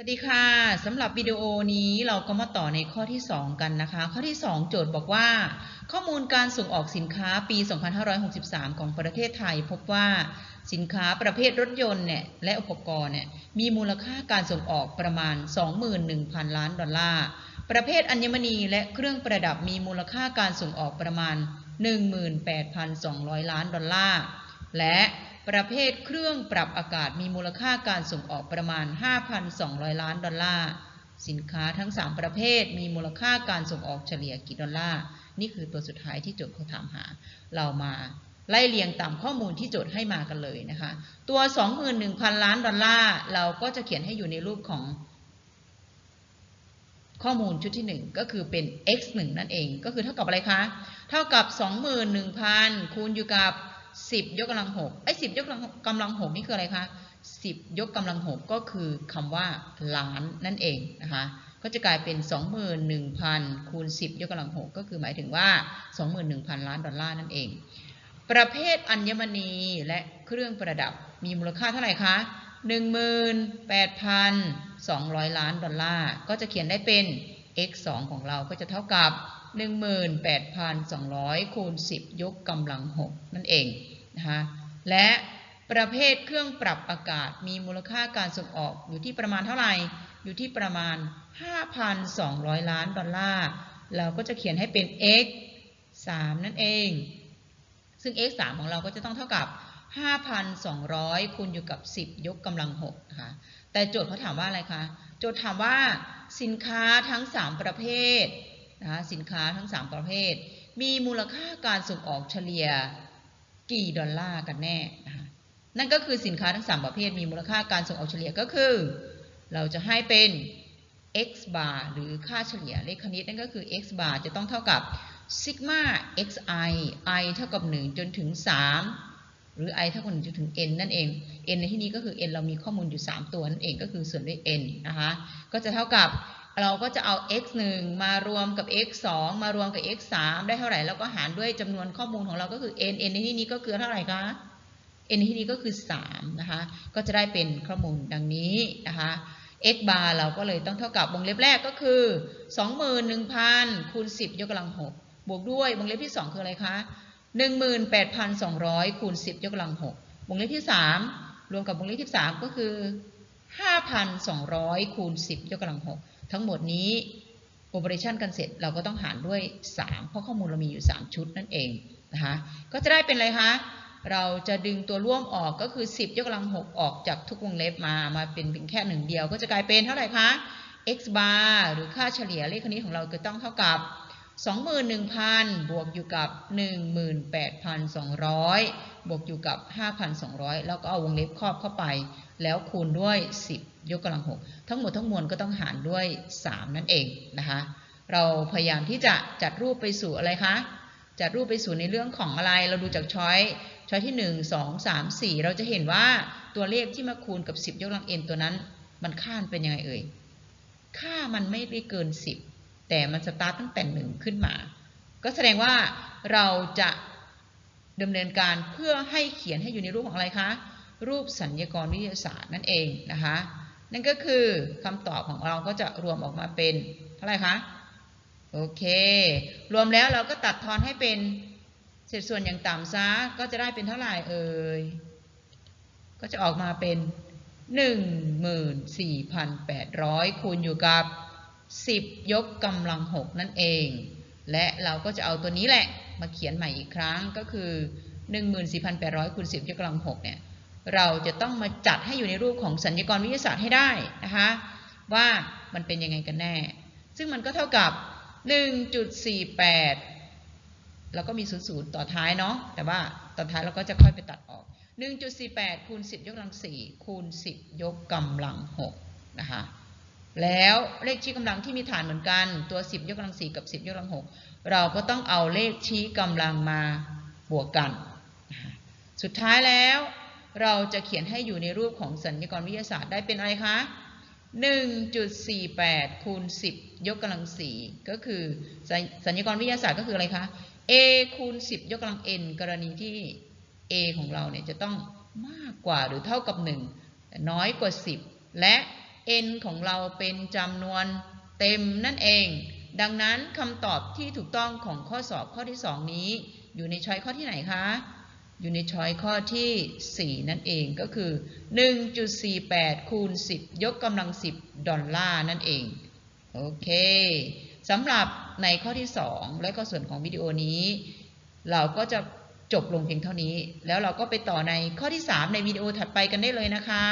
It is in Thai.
สวัสดีค่ะสำหรับวิดีโอนี้เราก็มาต่อในข้อที่ 2 กันนะคะ ข้อที่ 2 โจทย์บอกว่า ข้อมูลการส่งออกสินค้าปี 2563 ของประเทศไทย พบว่าสินค้าประเภทรถยนต์เนี่ยและอุปกรณ์เนี่ยมีมูลค่าการส่งออกประมาณ 21,000 ล้านดอลลาร์ ประเภทอัญมณีและเครื่องประดับมีมูลค่าการส่งออกประมาณ 18,200 ล้านดอลลาร์และ ประเภทเครื่องปรับอากาศมีมูลค่าการส่งออกประมาณ 5,200 ล้านดอลลาร์ สินค้าทั้ง 3 ประเภทมีมูลค่าการส่งออกเฉลี่ยกี่ดอลลาร์ นี่คือตัวสุดท้ายที่โจทย์เขาถามหา เรามาไล่เรียงตามข้อมูลที่โจทย์ให้มากันเลยนะคะ ตัว 21,000 ล้านดอลลาร์เราก็จะเขียนให้อยู่ในรูปของข้อมูลชุดที่ 1 ก็คือเป็น x 1นั่นเอง ก็คือเท่ากับอะไรคะ เท่ากับ 21,000 คูณอยู่กับ 10ยกกำลัง6ไอ้10ยกกำลัง6นี่คืออะไรคะ10ยกกำลัง6ก็คือคำว่าล้านนั่นเองนะคะก็จะกลายเป็น 21,000 คูณ 10 ยกกำลัง 6 ก็คือหมายถึงว่า 21,000 ล้านดอลลาร์นั่นเอง ประเภทอัญมณีและเครื่องประดับมีมูลค่าเท่าไหร่คะ 18,200 ล้านดอลลาร์ ก็จะเขียนได้เป็น x 2ของเราก็จะเท่ากับ 18,200 คูณ 10 ยกกำลัง 6 นั่นเองนะคะและประเภทเครื่องปรับอากาศมีมูลค่าการส่งออกอยู่ที่ประมาณเท่าไหร่ อยู่ที่ประมาณ 5,200 ล้านดอลลาร์ เราก็จะเขียนให้เป็น x 3 นั่นเอง ซึ่ง x 3ของเราก็จะต้องเท่ากับ 5,200 คูณอยู่กับ 10 ยกกำลัง6นะคะแต่โจทย์เขาถามว่าอะไรคะ โจทย์ถามว่าสินค้าทั้ง 3 ประเภทนะคะสินค้าทั้ง 3 ประเภท มีมูลค่าการส่งออกเฉลี่ยกี่ดอลลาร์กันแน่นะคะนั่นก็คือสินค้าทั้ง 3 ประเภท มีมูลค่าการส่งออกเฉลี่ยก็คือ เราจะให้เป็น x bar หรือค่าเฉลี่ยเลขคณิตนั่นก็คือ x bar จะต้องเท่ากับซิกมา xi i เท่ากับ 1 จนถึง 3 หรือ i เท่ากับ1จนถึง n นั่นเอง n ในที่นี้ก็คือ n เรามีข้อมูลอยู่ 3 ตัวนั่นเองก็คือส่วนด้วย n นะคะก็จะเท่ากับเราก็จะเอา x 1มารวมกับ x 2มารวมกับ x 3ได้เท่าไหร่แล้วก็หารด้วยจำนวนข้อมูลของเราก็คือ n n ในที่นี้ก็คือเท่าไหร่คะ n ในที่นี้ก็คือ3นะคะก็จะได้เป็นข้อมูลดังนี้นะคะ x bar เราก็เลยต้องเท่ากับวงเล็บแรกก็คือ 21,000คูณ10 ยกกำลัง 6 บวกด้วยวงเล็บที่ 2 คืออะไรคะ 18,200คูณ10 ยกกำลัง 6 วงเล็บที่ 3 รวมกับวงเล็บที่ 3 ก็คือ 5,200คูณ10 ยกกำลัง 6 ทั้งหมดนี้ operation กันเสร็จเราก็ต้องหารด้วย 3 เพราะข้อมูลเรามีอยู่ 3 ชุดนั่นเองนะคะก็จะได้เป็นอะไรคะเราจะดึงตัวร่วมออกก็คือ 10 ยกกำลัง 6 ออกจากทุกวงเล็บมามาเป็นเพียงแค่หนึ่งเดียว ก็จะกลายเป็นเท่าไหร่คะ x bar หรือค่าเฉลี่ยเลขคณิตของเราก็ต้องเท่ากับ 21,000 บวกอยู่กับ 18,200 บวกอยู่กับ 5,200 แล้วก็เอาวงเล็บครอบเข้าไป แล้วคูณด้วย 10 ยกกำลัง 6 ทั้งหมดทั้งมวลก็ต้องหารด้วย 3 นั่นเองนะคะ เราพยายามที่จะจัดรูปไปสู่อะไรคะ จัดรูปไปสู่ในเรื่องของอะไร เราดูจากช้อยช้อยที่ 1 2 3 4 เราจะเห็นว่าตัวเลขที่มาคูณกับ 10 ยกกำลัง n ตัวนั้น มันค่านเป็นยังไงเอ่ย ค่ามันไม่ได้เกิน 10 แต่มันสตาร์ทตั้งแต่1ขึ้นมา ก็แสดงว่าเราจะดำเนินการเพื่อให้เขียนให้อยู่ในรูปของอะไรคะ รูปสัญญากรวิทยาศาสตร์นั่นเองนะคะ นั่นก็คือคำตอบของเราก็จะรวมออกมาเป็นเท่าไหร่คะ โอเค รวมแล้วเราก็ตัดทอนให้เป็นเศษส่วนอย่างต่ำซะก็จะได้เป็นเท่าไหร่เอ่ย ก็จะออกมาเป็น 14,800 คูณอยู่กับ 10 ยกกำลัง 6 นั่นเอง และเราก็จะเอาตัวนี้แหละมาเขียนใหม่อีกครั้งก็คือ 14,800คูณ10 ยกกำลัง 6 เนี่ยเราจะต้องมาจัดให้อยู่ในรูปของสัญญากรวิทยาศาสตร์ให้ได้นะคะว่ามันเป็นยังไงกันแน่ ซึ่งมันก็เท่ากับ 1.48 แล้วก็มี 00 ต่อท้ายเนาะแต่ว่าต่อท้ายเราก็จะค่อยไปตัดออก 1.48คูณ10 ยกกำลัง 4 คูณ 10 ยกกำลัง 6 นะคะ แล้วเลขชี้กำลังที่มีฐานเหมือนกันตัว 10 ยกกำลัง 4 กับ 10 ยกกำลัง 6 เราก็ต้องเอาเลขชี้กำลังมาบวกกัน สุดท้ายแล้วเราจะเขียนให้อยู่ในรูปของสัญญากรวิทยาศาสตร์ได้เป็นอะไรคะ1.48คูณ10 ยกกำลัง 4 ก็คือสัญญากรวิทยาศาสตร์ก็คืออะไรคะ a คูณ10 ยกกำลัง n กรณีที่ a ของเราเนี่ยจะต้องมากกว่าหรือเท่ากับ1แต่น้อยกว่า 10 และ n ของเราเป็นจำนวนเต็มนั่นเอง ดังนั้นคำตอบที่ถูกต้องของข้อสอบข้อที่ 2 นี้ อยู่ในช้อยข้อที่ไหนคะ อยู่ในช้อยข้อที่ 4 นั่นเองก็คือ 1.48 คูณ 10 ยกกำลัง 10 ดอลลาร์นั่นเอง โอเคสำหรับในข้อที่ 2 และก็ส่วนของวิดีโอนี้ เราก็จะจบลงเพียงเท่านี้ แล้วเราก็ไปต่อในข้อที่ 3 ในวิดีโอถัดไปกันได้เลยนะคะ